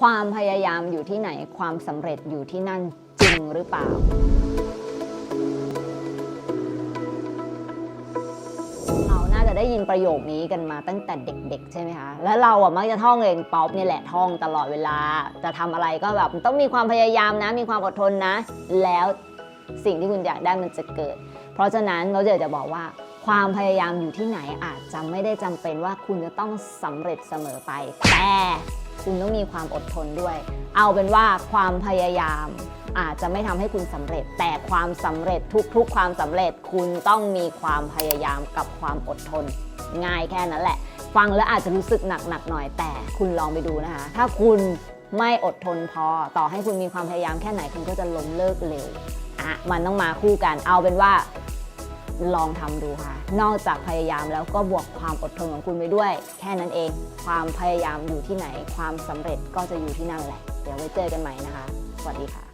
ความพยายามอยู่ที่ไหนความสำเร็จอยู่ที่นั่นจริงหรือเปล่า เราน่าจะได้ยินประโยคนี้กันมาตั้งแต่เด็ก ๆ ใช่ไหมคะ แล้วเราอะมักจะท่องเองป๊อปนี่แหละท่องตลอดเวลา จะทำอะไรก็แบบต้องมีความพยายามนะ มีความอดทนนะ แล้วสิ่งที่คุณอยากได้มันจะเกิด เพราะฉะนั้นเราจะจะบอกว่าความพยายามอยู่ที่ไหนอาจจะไม่ได้จำเป็นว่าคุณจะต้องสำเร็จเสมอไป แต่ คุณต้องมีความอดทนด้วย เอาเป็นว่าความพยายามอาจจะไม่ทำให้คุณสำเร็จ แต่ความสำเร็จทุกๆ ความสำเร็จคุณต้องมีความพยายามกับความอดทน ง่ายแค่นั้นแหละ ฟังแล้วอาจจะรู้สึกหนักๆหน่อย แต่คุณลองไปดูนะคะ ถ้าคุณไม่อดทนพอต่อให้คุณมีความพยายามแค่ไหนคุณก็จะล้มเลิกเร็วอะมันต้องมาคู่กัน เอาเป็นว่า ลองทำดูค่ะ นอกจากพยายามแล้วก็บวกความอดทนของคุณไปด้วย แค่นั้นเอง ความพยายามอยู่ที่ไหน ความสำเร็จก็จะอยู่ที่นั่นแหละ เดี๋ยวไว้เจอกันใหม่นะคะ สวัสดีค่ะ